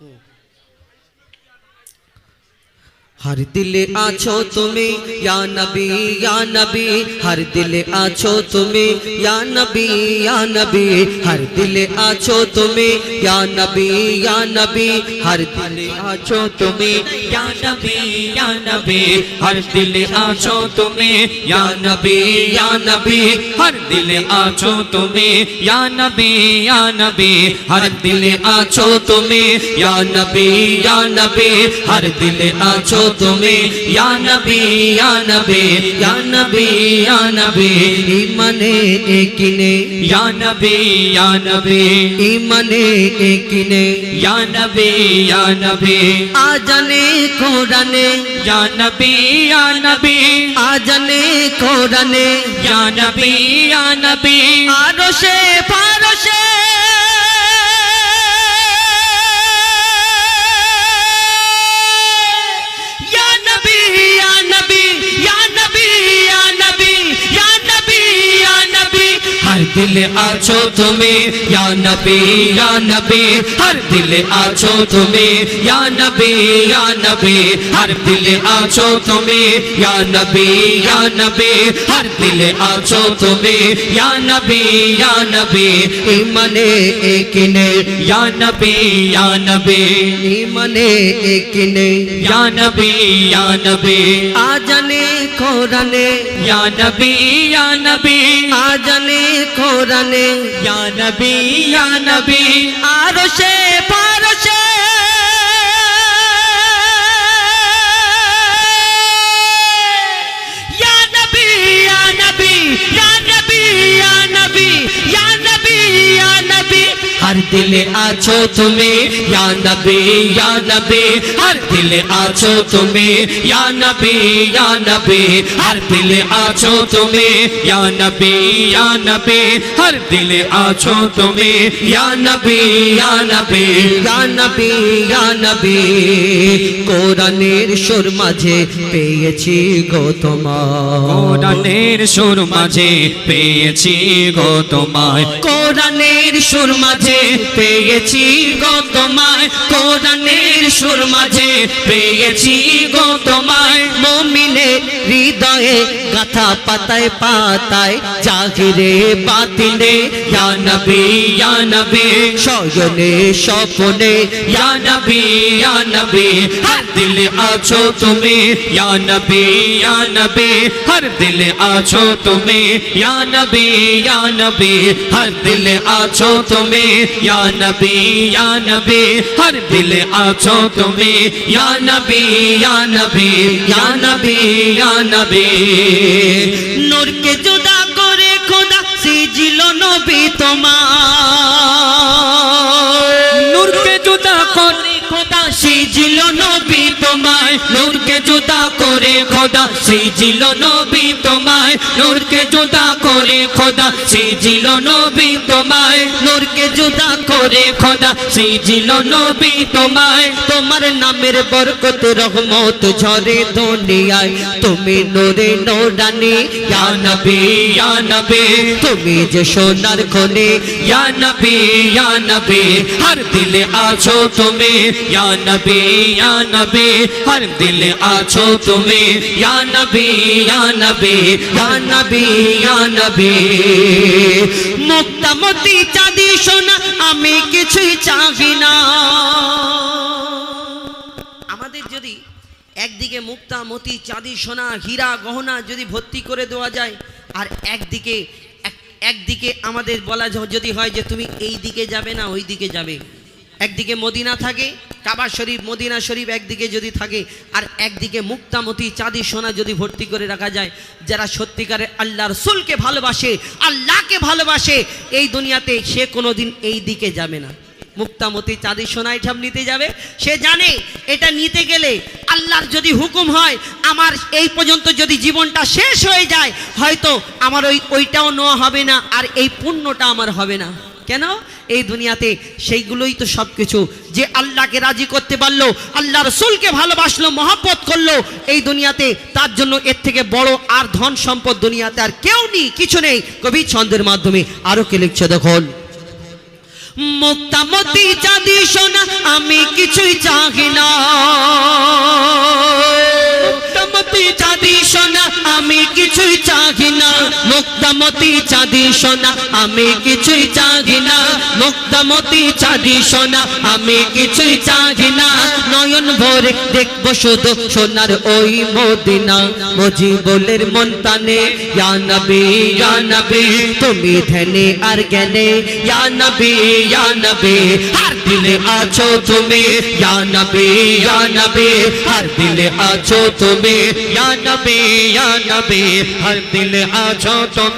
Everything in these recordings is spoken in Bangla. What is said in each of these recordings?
嗯。हर दिल आछो तुम्हें, या नबी या नबी। हर दिल आछो तुम्हें, या नबी या नबी। हर दिल आछो तुम्हें, या नबी या नबी। हर दिल आछो तुम्हें, या नबी या नबी। हर दिल आछो तुम्हें, या नबी या नबी। हर दिल आछो तुम्हें, या नबी या नबी। हर दिल आछो तुम्हें, या नबी या नबी। हर दिल आछो তুমি ইয়া নবী ইয়া নবী ইয়া নবী ইয়া নবী ইমানে একিনে ইয়া নবী ইয়া নবী ইমানে একিনে ইয়া নবী ইয়া নবী আজানে কোরআনে ইয়া নবী ইয়া নবী আরশে ফারশে दिल आछो तुम्हें या नबी या नबी हर दिल आछो तुम्हें या नबी या नबी हर दिल आछो तुम्हें या नबी या नबी हर दिल आछो तुम्हें या नबी या नबी इमने एकने या नबी या नबी इमने एकने या नबी या नबी आ जाने खोरने या नबी या नबी কোরআনে ইয়া নবী ইয়া নবী আরশে পারশে হর দিলে আছো তুমি ইয়া নবী হর দিলে আছো তুমি ইয়া নবী হর দিলে আছো তুমি ইয়া নবী হর দিলে আছো তুমি ইয়া নবী ইয়া নবী কোরআনের সুর মাঝে পেয়েছি গো তোমার কোরআনের সুর মাঝে পেয়েছি গো তোমায়। কোরআনের সুর মাঝে পেয়েছি গো তোমায়, কোরআনের সুর মাঝে পেয়েছি গো তোমায়। মমিনে হৃদয়ে গাথা পাতায় পাতায় জাহিরে বাতিলে ইয়ানবি ইয়ানবি সজনে স্বপনে ইয়ানবি ইয়ানবি হর দিলে আছো তুমি ইয়ানবি ইয়ানবি হর দিলে আছো তুমি ইয়ানবি ইয়ানবি হর দিলে আছো তুমি ইয়া নবী ইয়া নবী, হর দিলে আছো তুমি। ইয়া নবী ইয়া নবী ইয়া নবী ইয়া নবী। নূরকে জুদা করে খোদা সিজিল নবী তোমার নূরকে জুদা করে খোদা সিজিল নবী তোমায়। নূর জোদা করে খোদা, সিজিল নবী তোমায়। নূরকে জোদা করে খোদা, সিজিল নবী তোমায়। নূরকে জোদা করে খোদা, সিজিল নবী তোমায়। তোমার নামের বরকত, রহমত ঝরে দুনিয়ায়। তুমি নূরে নোরানি, ইয়া নবী ইয়া নবী। তুমি যে সোনার খনে, ইয়া নবী ইয়া নবী। হর দিলে আছো তুমি, ইয়া নবী ইয়া নবী। হর দিলে আছো তুমি মুক্তামতি চাঁদি শোনা আমি কিছুই চাবি না আমাদের যদি একদিকে মুক্তা মতি চাঁদি সোনা, হীরা গহনা যদি ভর্তি করে দেওয়া যায়, আর একদিকে একদিকে আমাদের বলা যদি হয় যে তুমি এই দিকে যাবে না ওই দিকে যাবে। একদিকে মদিনা থাকে, কাবা শরীফ, মদিনা শরীফ একদিকে যদি থাকে, আর একদিকে মুক্তামতি চাঁদি সোনা যদি ভর্তি করে রাখা যায়, যারা সত্যিকারে আল্লাহ রসুলকে ভালোবাসে, আল্লাহকে ভালোবাসে, এই দুনিয়াতে সে কোনোদিন এই দিকে যাবে না। মুক্তামতি চাঁদি সোনা এসব নিতে যাবে, সে জানে এটা নিতে গেলে আল্লাহর যদি হুকুম হয়, আমার এই পর্যন্ত যদি জীবনটা শেষ হয়ে যায়, হয়তো আমার ওই, ওইটাও নেওয়া হবে না, আর এই পুণ্যটা আমার হবে না। কেন? এই দুনিয়াতে সেইগুলোই তো সব কিছু যে আল্লাহকে রাজি করতে পারল, আল্লাহ রসুলকে ভালোবাসলো, মহাব্বত করল, এই দুনিয়াতে তার জন্য এর থেকে বড় আর ধন সম্পদ দুনিয়াতে আর কেউ নেই, কিছু নেই। কবি ছন্দের মাধ্যমে আরও কে লিখছে দেখুন। মুক্তামতি চাঁদি সোনা আমি কিছুই চাহি না। মুক্তামতি চাঁদি সোনা, আমি কিছুই না। মুক্তামতি চাঁদি সোনা, আমি কিছুই না। নয়ন ভরে দেখব শুধু সোনার ওই মদিনা। মন ইয়া নবী তুমি ধ্যানে আর জ্ঞানে। নবী, ইয়া আর দিলে আছো তুমি। নবী নবী, হর দিলে আছো তুমি। নবী, ইয়া হর দিলে আছো তুমি।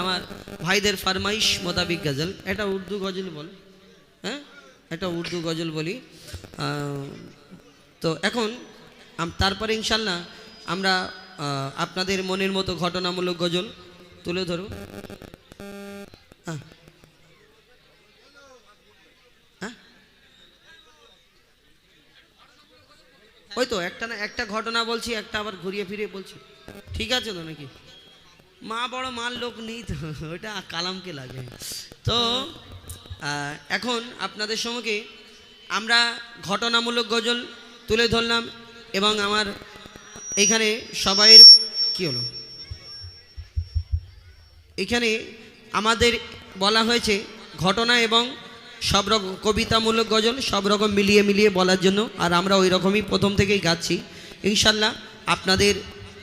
আমার ভাইদের ফারমাইশ মোতাবিক গজল, এটা উর্দু গজল বল হ্যাঁ? এটা উর্দু গজল বলি। তো এখন তারপরে ইনশাল্লাহ আমরা আপনাদের মনের মতো ঘটনামূলক গজল তুলে ধরব। হ্যাঁ ওই তো একটা না, একটা ঘটনা বলছি, একটা আবার ঘুরিয়ে ফিরিয়ে বলছি। ঠিক আছে তো নাকি? মা বড় মার লোক নেই তো ওটা কালামকে লাগে। তো এখন আপনাদের সম্মুখে আমরা ঘটনামূলক গজল তুলে ধরলাম এবং আমার এখানে সবাইয়ের, কি হলো? এখানে আমাদের বলা হয়েছে ঘটনা এবং সব রকম কবিতামূলক গজল, সব রকম মিলিয়ে মিলিয়ে বলার জন্য। আর আমরা ওই রকমই প্রথম থেকেই গাচ্ছি। ইনশাল্লাহ আপনাদের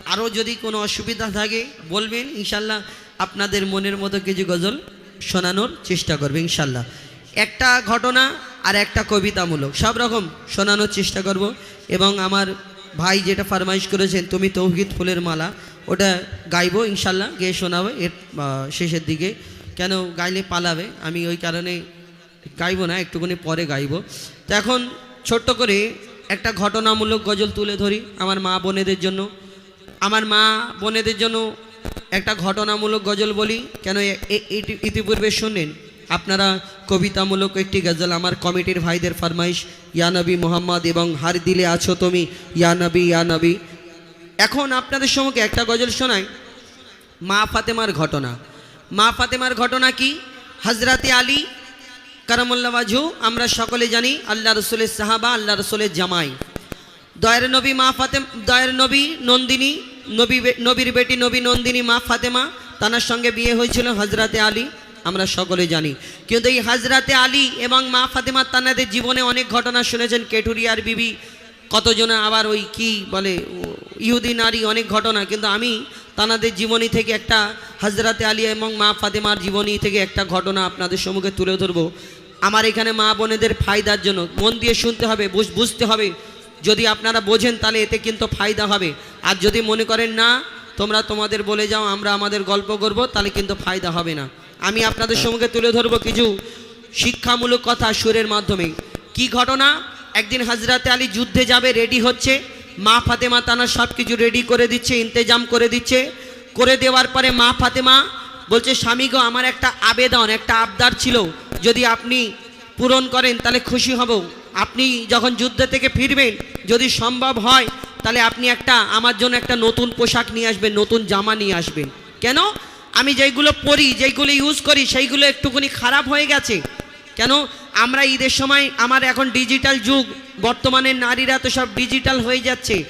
আরও যদি কোনো অসুবিধা থাকে বলবেন, ইনশাল্লাহ আপনাদের মনের মতো কিছু গজল শোনানোর চেষ্টা করবে, ইনশাল্লাহ। একটা ঘটনা আর একটা কবিতামূলক, সব রকম শোনানোর চেষ্টা করব। এবং আমার ভাই যেটা ফরমাইশ করেছেন, তুমি তৌহিদ ফুলের মালা ওটা গাইবো, ইনশাল্লাহ, গিয়ে শোনাবে, এর শেষের দিকে। কেন গাইলে পালাবে? আমি ওই কারণে গাইবো না, একটুখানি পরে গাইবো। তো এখন ছোট্ট করে একটা ঘটনামূলক গজল তুলে ধরি আমার মা বোনেদের জন্য। আমার মা বোনেদের জন্য একটা ঘটনামূলক গজল বলি, কেন ইতিপূর্বে শুনলেন? আপনারা কবিতামূলক একটি গজল, আমার কমিটির ভাইদের ফরমাইশ ইয়ানবী মোহাম্মদ এবং হার দিলে আছো তুমি ইয়ানবী ইয়ানবী এখন আপনাদের সম্মুখে একটা গজল শোনাই, মা ফাতেমার ঘটনা। মা ফাতেমার ঘটনা কি? হজরতে আলী কারামুল্লা বাজু, আমরা সকলে জানি আল্লাহ রসুলের সাহাবা, আল্লাহ রসুলের জামাই। দয়ের নবী মা ফাতেম, দয়ের নবী নন্দিনী, নবী নবীর বেটি নবী নন্দিনী মা ফাতেমা, তানার সঙ্গে বিয়ে হয়েছিল হজরতে আলী, আমরা সকলে জানি। কিন্তু এই হজরতে আলী এবং মা ফাতেমা তানাদের জীবনে অনেক ঘটনা শুনেছেন। কেটুরিয়ার বিবি, কতজনে আবার ওই কি বলে ইহুদি নারী, অনেক ঘটনা। কিন্তু আমি তানাদের জীবনী থেকে একটা হজরতে আলী এবং মা ফাতেমার জীবনী থেকে একটা ঘটনা আপনাদের সম্মুখে তুলে ধরবো। আমার এখানে মা বোনেদের ফায়দার জন্য মন দিয়ে শুনতে হবে, বুঝ- বুঝতে হবে। যদি আপনারা বোঝেন তাহলে এতে কিন্তু ফায়দা হবে। আর যদি মনে করেন না, তোমরা তোমাদের বলে যাও, আমরা আমাদের গল্প করব, তাহলে কিন্তু ফায়দা হবে না। আমি আপনাদের সঙ্গে তুলে ধরবো কিছু শিক্ষামূলক কথা সুরের মাধ্যমে। কি ঘটনা? একদিন হাজরাতে আলী যুদ্ধে যাবে রেডি হচ্ছে। মা ফাতেমা তানা সব কিছু রেডি করে দিচ্ছে, ইন্তেজাম করে দিচ্ছে। করে দেওয়ার পরে মা ফাতেমা বলছে স্বামী গো আমার একটা আবেদন একটা আবদার ছিল। যদি আপনি পূরণ করেন তাহলে খুশি হব। আপনি যখন যুদ্ধ থেকে ফিরবেন যদি সম্ভব হয় তাহলে আপনি একটা আমার জন্য একটা নতুন পোশাক নিয়ে আসবেন নতুন জামা নিয়ে আসবেন। কেন? আমি যেইগুলো পরি যেইগুলো ইউজ করি সেইগুলো একটুখানি খারাপ হয়ে গেছে। কেন? আমরা ঈদের সময় আমার এখন ডিজিটাল যুগ বর্তমানে নারীরা তো সব ডিজিটাল হয়ে যাচ্ছে।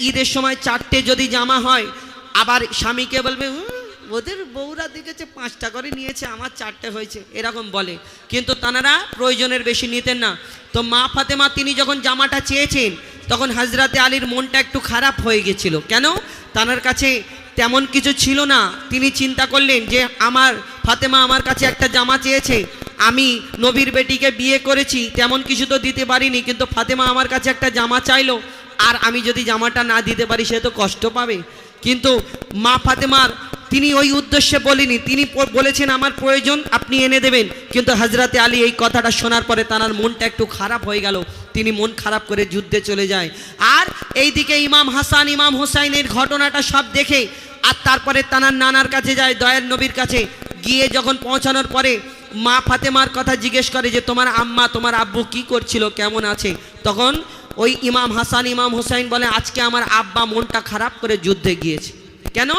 ঈদের সময় চারটে যদি জামা হয় আবার স্বামীকে বলবে "উম, ওদের বউরা দেখেছে, পাঁচটা করে নিয়েছে, আমার চারটে হয়েছে, এরকম বলে। কিন্তু তানারা প্রয়োজনের বেশি নিতেন না। তো মা ফাতেমা, তিনি যখন জামাটা চেয়েছেন, তখন হাজরাতে আলীর মনটা একটু খারাপ হয়ে গেছিল। কেন? তানার কাছে তেমন কিছু ছিল না। তিনি চিন্তা করলেন যে, আমার ফাতেমা আমার কাছে একটা জামা চেয়েছে, আমি নবীর বেটিকে বিয়ে করেছি, তেমন কিছু তো দিতে পারিনি, কিন্তু ফাতেমা আমার কাছে একটা জামা চাইলো, আর আমি যদি জামাটা না দিতে পারি, সে তো কষ্ট পাবে। কিন্তু মা ফাতেমার তিনি ওই উদ্দেশ্যে বলেনি, তিনি বলেছেন, আমার প্রয়োজন, আপনি এনে দেবেন। কিন্তু হজরতে আলী এই কথাটা শোনার পরে তার মনটা একটু খারাপ হয়ে গেল। তিনি মন খারাপ করে যুদ্ধে চলে যায়। আর এইদিকে ইমাম হাসান, ইমাম হোসাইনের ঘটনাটা সব দেখে, আর তারপরে তানার নানার কাছে যায় দয়ার নবীর কাছে। গিয়ে যখন পৌঁছানোর পরে মা ফাতেমার কথা জিজ্ঞেস করে যে, তোমার আম্মা, তোমার আব্বু কি করছিল, কেমন আছে? তখন ওই ইমাম হাসান, ইমাম হোসাইন বলে, আজকে আমার আব্বা মনটা খারাপ করে যুদ্ধে গিয়েছে। কেন?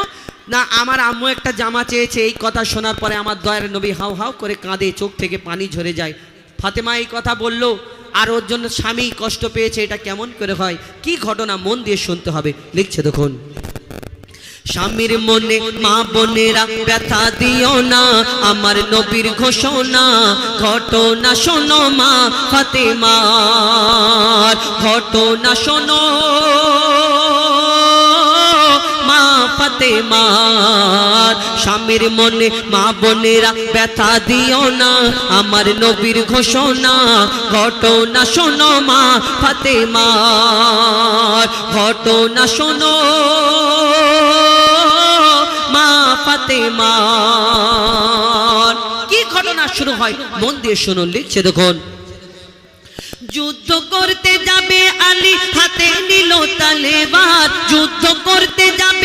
না, আমার আম্মু একটা জামা চেয়েছে, এই কথা শোনার পরে আমার দয়ার নবী হাউ হাউ করে কাঁদে, চোখ থেকে পানি ঝরে যায়। ফাতেমা এই কথা বলল, আর ওর জন্য স্বামী কষ্ট পেয়েছে, এটা কেমন করে হয়? কি ঘটনা মন দিয়ে শুনতে হবে। লিখছে দেখুন। স্বামীর মনে মা বোনেরা ব্যথা দিও না, আমার নবীর ঘোষণা, ঘটনা শোনো মা ফাতেমার, ঘটনা শোনো। ফাতেমার স্বামীর মনে মা বোনেরা ব্যথা দিও না। আমার নবীর ঘোষণা, ঘটনা শোনো মা ফাতেমার ঘটনা শোনো মা ফাতেমার কি ঘটনা শুরু হয়? মন দিয়ে শুনুন, লিখছে দেখুন। যুদ্ধ করতে যাবে আলী, হাতে নিল তালেবার যুদ্ধ করতে যাবে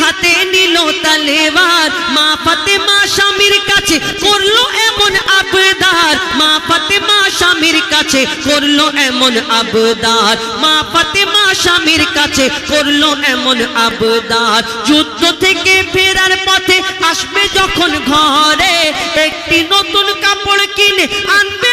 হাতে নিল তালেবার মা ফাতেমা স্বামীর কাছে করল এমন আবদার। মা ফাতেমা স্বামীর কাছে করল এমন আবদার। মা ফাতেমা স্বামীর কাছে করল এমন আবদার। যুদ্ধ থেকে ফেরার পথে আসবে যখন ঘরে। একটি নতুন কাপড় কিনে আনবে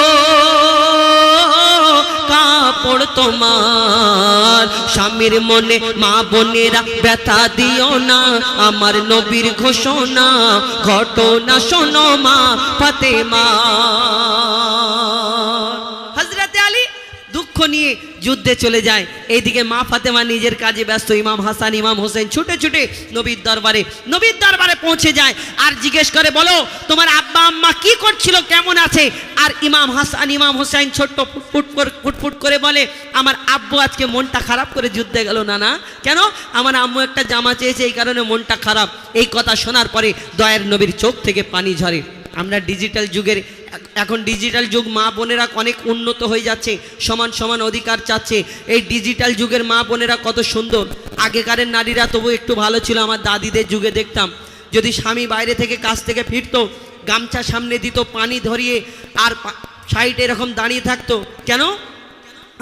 কাপড় তোমার। স্বামীর মনে মা বোনেরা ব্যথা দিও না। আমার নবীর ঘোষণা, ঘটনা শোনো মা ফাতেমা। হজরতে আলী দুঃখ নিয়ে যুদ্ধে চলে যায়। এইদিকে মা ফাতেমা নিজের কাজে ব্যস্ত। ইমাম হাসান, ইমাম হোসেন ছুটে ছুটে নবীর দরবারে নবীর দরবারে পৌঁছে যায় আর জিজ্ঞেস করে, বলো, তোমার আব্বা আম্মা কি করছিল, কেমন আছে? আর ইমাম হাসান, ইমাম হোসেন ছোট্ট ফুটফুট ফুটফুট করে বলে, আমার আব্বু আজকে মনটা খারাপ করে যুদ্ধে গেল না না কেন? আমার আম্মু একটা জামা চেয়েছে, এই কারণে মনটা খারাপ। এই কথা শোনার পরে দয়ের নবীর চোখ থেকে পানি ঝরে। আমরা ডিজিটাল যুগের, এখন ডিজিটাল যুগ, মা বোনেরা অনেক উন্নত হয়ে যাচ্ছে, সমান সমান অধিকার চাচ্ছে। এই ডিজিটাল যুগের মা বোনেরা কত সুন্দর। আগেকারের নারীরা তবু একটু ভালো ছিল, আমার দাদিদের যুগে দেখতাম। যদি স্বামী বাইরে থেকে কাজ থেকে ফিরতো, গামছা সামনে দিত, পানি ধরিয়ে, আর সাইডে এরকম দাঁড়িয়ে থাকতো। কেন?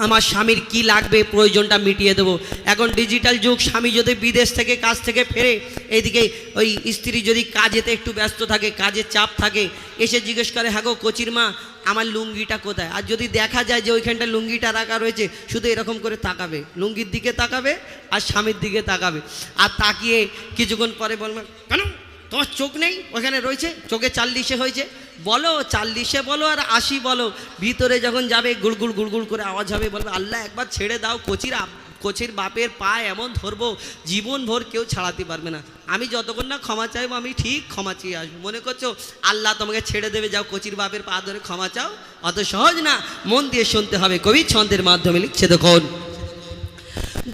আমার স্বামীর কি লাগবে, প্রয়োজনটা মিটিয়ে দেবো। এখন ডিজিটাল যুগ, স্বামী যদি বিদেশ থেকে, কাজ থেকে ফেরে, এইদিকে ওই স্ত্রী যদি কাজেতে একটু ব্যস্ত থাকে কাজের চাপ থাকে, এসে জিজ্ঞেস করে হ্যাঁ গো কচির মা, আমার লুঙ্গিটা কোথায়? আর যদি দেখা যায় যে ওইখানটা লুঙ্গিটা রাখা রয়েছে, শুধু এরকম করে তাকাবে। লুঙ্গির দিকে তাকাবে আর স্বামীর দিকে তাকাবে। আর তাকিয়ে কিছুক্ষণ পরে বলবে, কেন তোমার চোখ নেই? ওখানে রয়েছে? চোখে চাল্লিশে হয়েছে। বলো, চাল্লিশে বলো আর আশি বলো। ভিতরে যখন যাবে গুড়গুড় গুড়গুড় করে আওয়াজ হবে, বলবে, আল্লাহ, একবার ছেড়ে দাও, কচির কোচির বাপের পা এমন ধরবো জীবন ভোর কেউ ছাড়াতে পারবে না। আমি যতক্ষণ না ক্ষমা চাইব, আমি ঠিক ক্ষমা চেয়ে আসব। মনে করছ, আল্লাহ তোমাকে ছেড়ে দেবে, যাও কোচির বাপের পা ধরে ক্ষমা চাও? অত সহজ না? মন দিয়ে শুনতে হবে। কবি ছন্দের মাধ্যমে লিখছে, দেখুন।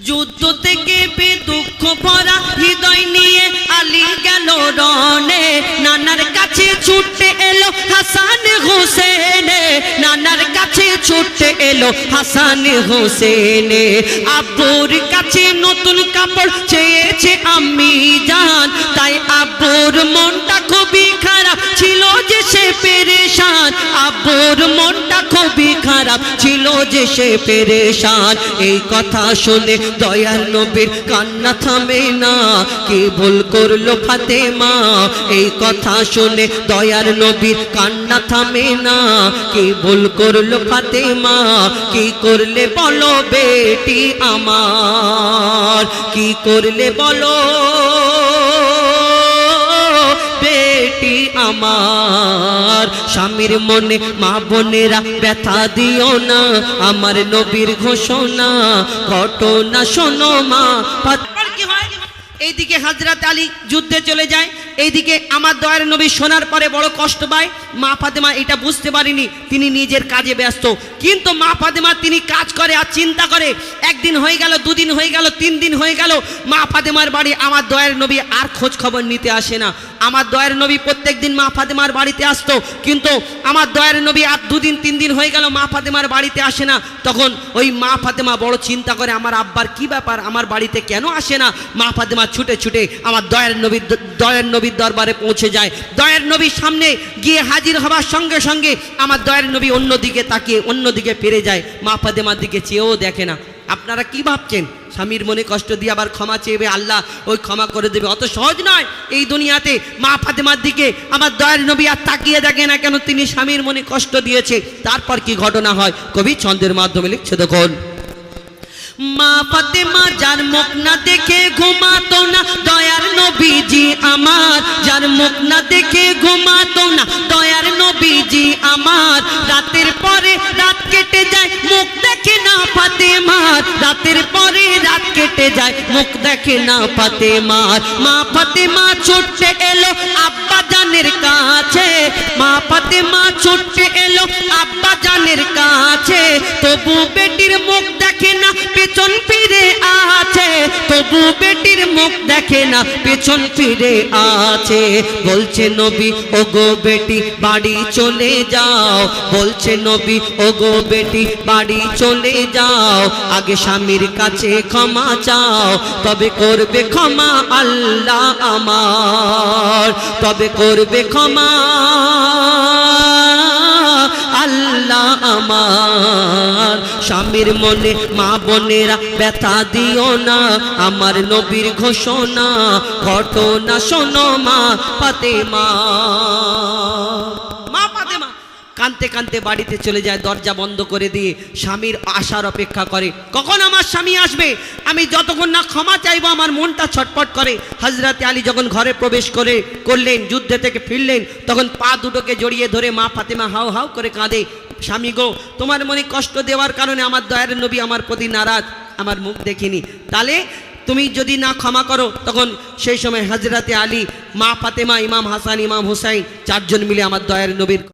যুদ্ধ থেকে পে দুঃখ ভরা হৃদয় নিয়ে আলী গেল রনে নানার কাছে ছুটতে এলো হাসান হোসেন। নানার কাছে ছুটতে এলো হাসান হোসেন। আব্বুর কাছে নতুন কাপড় চেয়েছে আমি জান তাই আব্বুর মনটা সে পেরেশান। আব্বুর মনটা খুবই খারাপ ছিল যে সে পেরেশান। এই কথা শুনে দয়াল নবীর কান্না থামে না, কি ভুল করল ফাতেমা? এই কথা শুনে দয়ার নবীর কান্না থামে না, কি ভুল করল ফাতেমা? কি করলে বলো বেটি আমার? কি করলে বলো আমার স্বামীর মনে, মা বোনেরা ব্যথা দিও না। আমার নবীর ঘোষণা, ঘটনা শোনো মা। এইদিকে হাজরাত আলী যুদ্ধে চলে যায়। এইদিকে আমার দয়ার নবী শোনার পরে বড় কষ্ট পায়। মা ফাতেমা এটা বুঝতে পারিনি, তিনি নিজের কাজে ব্যস্ত। কিন্তু মা ফাতেমা তিনি কাজ করে আর চিন্তা করে, একদিন হয়ে গেল, দুদিন হয়ে গেল, তিন দিন হয়ে গেল, মা ফাতেমার বাড়ি আমার দয়ার নবী আর খোঁজ খবর নিতে আসে না। আমার দয়ার নবী প্রত্যেক দিন মা ফাতেমার বাড়িতে আসতো, কিন্তু আমার দয়ার নবী আর দুদিন, তিন দিন হয়ে গেল মা ফাতেমার বাড়িতে আসে না। তখন ওই মা ফাতেমা বড় চিন্তা করে, আমার আব্বার কি ব্যাপার, আমার বাড়িতে কেন আসে না? মা ফাতেমা ছুটে ছুটে আমার দয়ার নবীর দয়ার নবীর দরবারে পৌঁছে যায়। দয়ার নবীর সামনে গিয়ে হাজির হবার সঙ্গে সঙ্গে আমার দয়ার নবী অন্যদিকে তাকিয়ে অন্যদিকে ফিরে যায়। মা ফাতেমার দিকে চেয়েও দেখে না। আপনারা কি ভাবছেন? স্বামীর মনে কষ্ট দিয়ে আবার ক্ষমা চেয়েবে আল্লাহ? ওই ক্ষমা করে দেবে। অত সহজ নয়। এই দুনিয়াতে মা ফাতেমার দিকে আমার দয়ার নবী আর তাকিয়ে দেখে না কেন তিনি স্বামীর মনে কষ্ট দিয়েছে। তারপর কি ঘটনা হয়? কবি ছন্দের মাধ্যমে লিখছে দেখুন। মা ফাতেমা, যার মুখ না দেখে ঘুমাতো না, দয়ার নবীজি আমার, যার মুখ না দেখে ঘুমাতো না, দয়ার নবীজি আমার। রাতের পরে রাত কেটে যায়, মুখ না ফাতেমার রাতের পরে রাত কেটে যায়, মুখ দেখে না ফাতেমার মা ফাতেমা ছুটতে এলো আব্বা জানের কাছে। মা ফাতেমা ছুটতে এলো আব্বা জানের কাছে। তবু বেটির মুখ দেখে না পেছন ফিরে আছে। তবু বেটির মুখ দেখে না পেছন ফিরে আছে। বলছে, নবী ও গো বেটি, বাড়ি চলে যাও। বলছে, নবী ও গো বেটি, বাড়ি চলে যাও, আগে স্বামীর কাছে ক্ষমা চাও। তবে করবে ক্ষমা আল্লাহ আমার। তবে করবে ক্ষমা আল্লাহ আমার। স্বামীর মনে মা বোনেরা ব্যথা দিও না, আমার নবীর ঘোষণা। ঘটনা শোনো মা ফাতেমা। মা কানতে কানতে বাড়িতে চলে যায়, দরজা বন্ধ করে দিয়ে স্বামীর আসার অপেক্ষা করে। কখন আমার স্বামী আসবে? আমি যতক্ষণ না ক্ষমা চাইব, আমার মনটা ছটপট করে। হজরতে আলী যখন ঘরে প্রবেশ করে, করলেন, যুদ্ধে থেকে ফিরলেন, তখন পা দুটোকে জড়িয়ে ধরে মা ফাতেমা হাউ হাউ করে কাঁদে। স্বামী গো, তোমার মনে কষ্ট দেওয়ার কারণে আমার দয়ার নবী আমার প্রতি নারাজ। আমার মুখ দেখিনি। তাহলে তুমি যদি না ক্ষমা করো, তখন সেই সময় হজরতে আলী, মা ফাতেমা, ইমাম হাসান, ইমাম হুসাইন চারজন মিলে আমার দয়ার নবীর